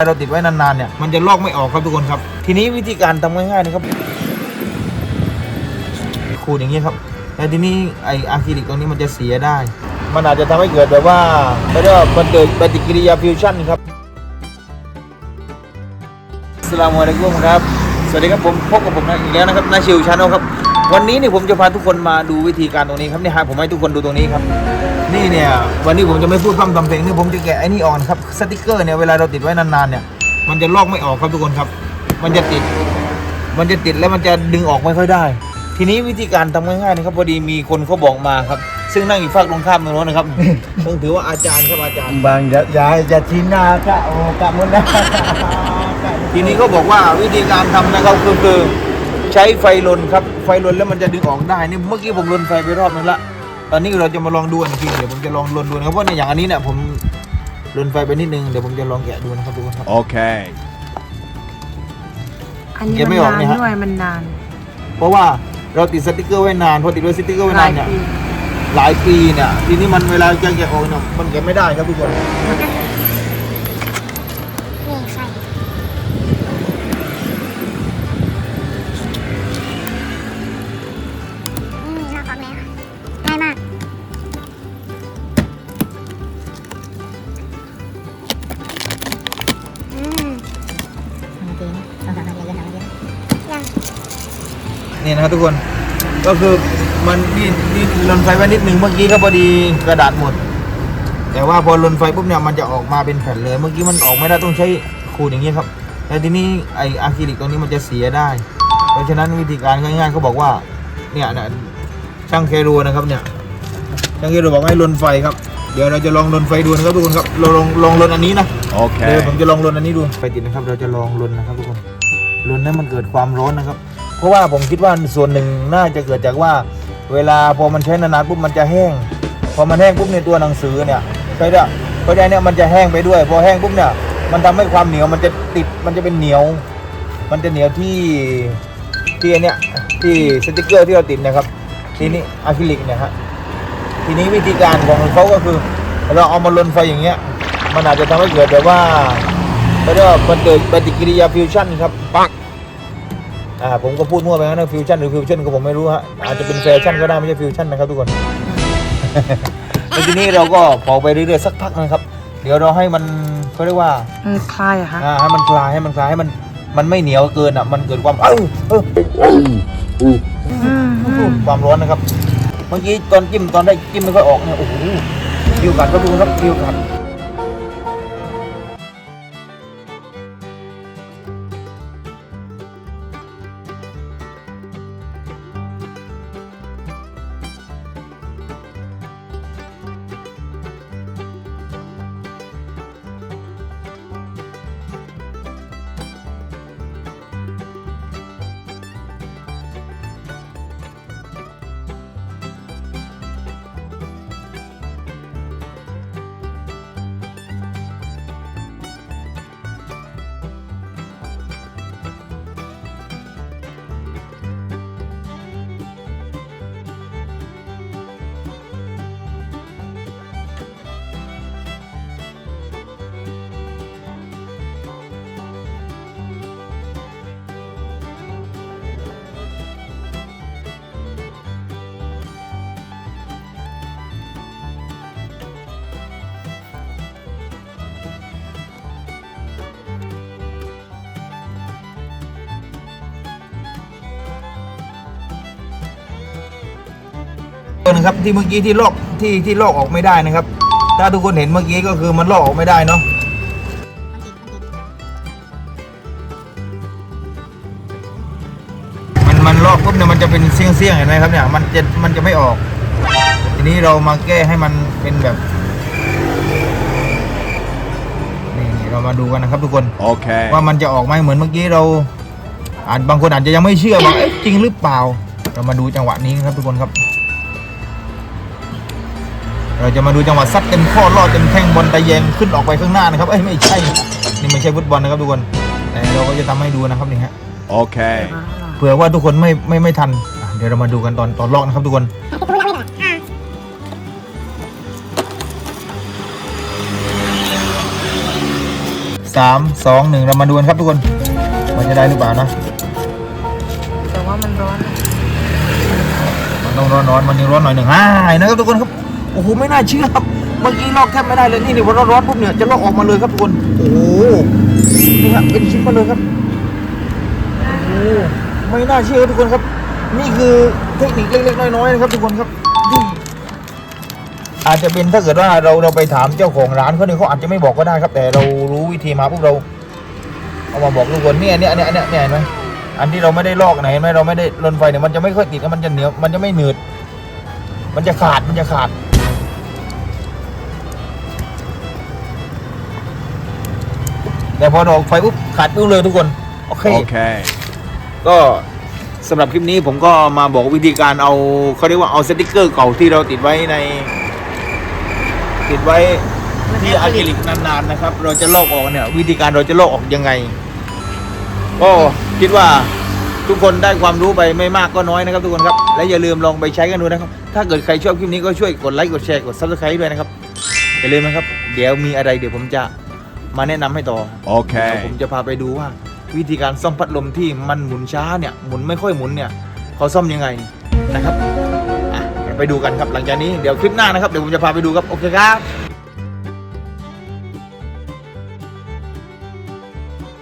เราติดไว้นานๆเนี่ยมันจะลอกไม่ออกครับทุกคนครับ ทีนี้วิธีการทำง่ายๆนะครับขูดอย่างนี้ครับแล้วทีนี้ไออะคริลิกตรงนี้มันจะเสียได้ มันอาจจะทำให้เกิดแบบว่าไม่ได้ว่ามันเกิดปฏิกิริยาฟิวชั่นครับสลามอะลัยกุมครับ สวัสดีครับผมพบกับผมอีกแล้วนะครับนาชิวชาแนลครับ วันนี้นี่ผมจะพาทุกคนมาดูวิธีการตรงนี้ครับนี่ฮะผมให้ทุกคนดูตรงนี้ครับ นี่เนี่ยวันนี้ผมจะไม่พูดพร่ำทำเพลงนี่ผมจะแกะไอ้นี่ออกนะครับสติกเกอร์เนี่ยเวลาเราติดไว้นานๆเนี่ย มันจะลอกไม่ออกครับทุกคนครับ มันจะติด มันจะติดแล้วมันจะดึงออกไม่ค่อยได้ ทีนี้วิธีการทำง่ายๆนะครับพอดีมีคนเขาบอกมาครับ ซึ่งนั่งอยู่ฝั่งตรงข้ามตรงโน้นนะครับ ต้องถือว่าอาจารย์ครับอาจารย์ บางอย่าอย่าอย่าทีนากะโอกะมุนนะทีนี้เขาบอกว่าวิธีการทำนะครับคือคือ ใช้ไฟลนครับ ไฟลนแล้วมันจะดึงออกได้นี่เมื่อกี้ผมลนไฟไปรอบนึงละตอนนี้เราจะมาลองดูอีกทีเดี๋ยวผมจะลองลนดูนะครับเพราะในอย่างอันนี้เนี่ยผมลนไฟไปนิดนึงเดี๋ยวผมจะลองแกะดูนะครับทุกคนครับ Okay. อันนี้เก็บไม่มันออกนานเนี่ยฮะด้วยมันนาน เพราะว่าเราติดสติกเกอร์ไว้นานพอติดไว้สติกเกอร์ไว้หลานายนเนี่ยปีหลายปีเนี่ยทีนี้มันเวลาจะแกะออกเนี่ยมันแกะไม่ได้ครับทุกคนนี่ไนี่นะครับทุกคน ก็คือมันนี่นี่ลนไฟไว้นิดนึงเมื่อกี้ก็พอดีกระดาษหมด แต่ว่าพอลนไฟปุ๊บเนี่ยมันจะออกมาเป็นแผ่นเลย เมื่อกี้มันออกไม่ได้ต้องใช้ขูดอย่างนี้ครับแล้วทีนี้ไออะคริลิกตรงนี้มันจะเสียได้ เพราะฉะนั้นวิธีการง่ายๆเขาบอกว่าเนี่ยนะช่างเครูนะครับเนี่ยช่างเครูบอกให้ลนไฟครับเดี๋ยวเราจะลองลนไฟดูนะครับทุกคนครับเราลองลองลนอันนี้นะเดี๋ยวผม Okay. จะลองลนอันนี้ดูไฟติดนะครับ เราจะลองลนนะครับทุกคนลนให้มันเกิดความร้อนนะครับ เพราะว่าผมคิดว่าส่วนหนึ่งน่าจะเกิดจากว่า เวลาพอมันใช้นานๆปุ๊บมันจะแห้ง พอมันแห้งปุ๊บในตัวหนังสือเนี่ยใช่ด้วยเพราะฉะนั้นเนี่ยมันจะแห้งไปด้วย พอแห้งปุ๊บเนี่ยมันทำให้ความเหนียวมันจะติดมันจะเป็นเหนียว มันจะเหนียวที่ที่อันเนี้ยที่สติกเกอร์ที่เราติดนะครับ ทีนี้อะคริลิกเนี่ยฮะทีนี้วิธีการของเขาก็คือ เราเอามาลนไฟอย่างเงี้ย มันอาจจะทำให้เกิดแบบว่าเรียกว่ามันเกิดปฏิกิริยาฟิวชั่นครับปัก อ่าผมก็พูดมั่วไปงั้นนะฟิวชั่นหรือฟิวชั่นก็ผมไม่รู้ฮะอาจจะเป็นแฟชั่นก็ได้ไม่ใช่ฟิวชั่นนะครับทุกคนแล้วทีนี้เราก็เผาไปเรื่อยๆสักพักนะครับ เดี๋ยวเราให้มันเขาเรียกว่ามันคลายอะคะอ่าให้มันคลายให้มันคลายให้มันมันไม่เหนียวเกินอะมันเกิดความเอ้าเอออืมอืมความร้อนนะครับเมื่อกี้ตอนจิ้มตอนได้จิ้มไม่ค่อยออกเนี่ยโอ้โหคิวกัดครับทุกคนครับคิวกัด ตัวนึงครับที่เมื่อกี้ที่ลอกที่ที่ลอกออกไม่ได้นะครับ ถ้าทุกคนเห็นเมื่อกี้ก็คือมันลอกออกไม่ได้เนาะมันมันลอกปุ๊บเนี่ยมันจะเป็นเสี้ยงเสี้ยงๆเห็นไหมครับเนี่ยมันจะมันจะไม่ออก ทีนี้เรามาแก้ให้มันเป็นแบบนี่นี่เรามาดูกันนะครับทุกคน Okay. ว่ามันจะออกไหมเหมือนเมื่อกี้เราอาจบางคนอาจจะยังไม่เชื่อว่าเอ๊ะจริงหรือเปล่า เรามาดูจังหวะนี้ครับทุกคนครับ เราจะมาดูจังหวะซัดเต็มข้อลอดเต็มแข้งบอลตะแยงขึ้นออกไปข้างหน้านะครับเอ้ยไม่ใช่นี่ไม่ใช่ฟุตบอลนะครับทุกคนแต่เราก็จะทำให้ดูนะครับนี่ฮะ Okay. เผื่อว่าทุกคนไม่ไม่ไม่ทันอะเดี๋ยวเรามาดูกันตอนตอนลอกนะครับทุกคนสสามสองหนึ่งเรามาดูกันครับทุกคนมันจะได้หรือเปล่านะแต่ว่ามันร้อนมันต้องร้อนร้อนๆมันนี่ร้อนหน่อยหนึ่งอ่าเห็นะครับทุกคนครับ โอ้โหไม่น่าเชื่อครับเมื่อกี้ลอกแทบไม่ได้เลยนี่นี่พอร้อนร้อนๆปุ๊บเนี่ยจะลอกออกมาเลยครับทุกคนโอ้โหนี่ครับเป็นชิ้นมาเลยครับโอ้ไม่น่าเชื่อทุกคนครับ นี่คือเทคนิคเล็กๆน้อยๆนะครับทุกคนครับที่อาจจะเป็นถ้าเกิดว่าเราเราไปถามเจ้าของร้านเขาเนี่ยเขาอาจจะไม่บอกก็ได้ครับ แต่เรารู้วิธีมาปุ๊บเราเอามาบอกทุกคนเนี่ยเนี่ยเนี่ยเนี่ยเห็นไหมอันที่เราไม่ได้ลอกไหนเห็นไหมเราไม่ได้ลนไฟเนี่ยมันจะไม่ค่อยติดมันจะเหนียวมันจะไม่หนืด มันจะขาดมันจะขาด แต่พอเราออกไฟปุ๊บขาดปุ๊บเลยทุกคน โอเค Okay. ก็สำหรับคลิปนี้ผมก็มาบอกวิธีการเอาเขาเรียกว่าเอาสติกเกอร์เก่าที่เราติดไว้ใน ติดไว้ที่อะคริลิกนานๆนะครับ เราจะลอกออกเนี่ย วิธีการเราจะลอกออกยังไงก็คิดว่าทุกคนได้ความรู้ไปไม่มากก็น้อยนะครับทุกคนครับ และอย่าลืมลองไปใช้กันดูนะครับ ถ้าเกิดใครชอบคลิปนี้ก็ช่วยกดไลค์กดแชร์กด subscribe ด้วยนะครับอย่าลืมนะครับ เดี๋ยวมีอะไรเดี๋ยวผมจะ มาแนะนำให้ต่อ เดี๋ยว Okay. ผมจะพาไปดูว่า วิธีการซ่อมพัดลมที่มันหมุนช้าเนี่ยหมุนไม่ค่อยหมุนเนี่ยเขาซ่อมยังไงนะครับอะเดี๋ยวไปดูกันครับหลังจากนี้เดี๋ยวคลิปหน้านะครับเดี๋ยวผมจะพาไปดูครับโอเคครับ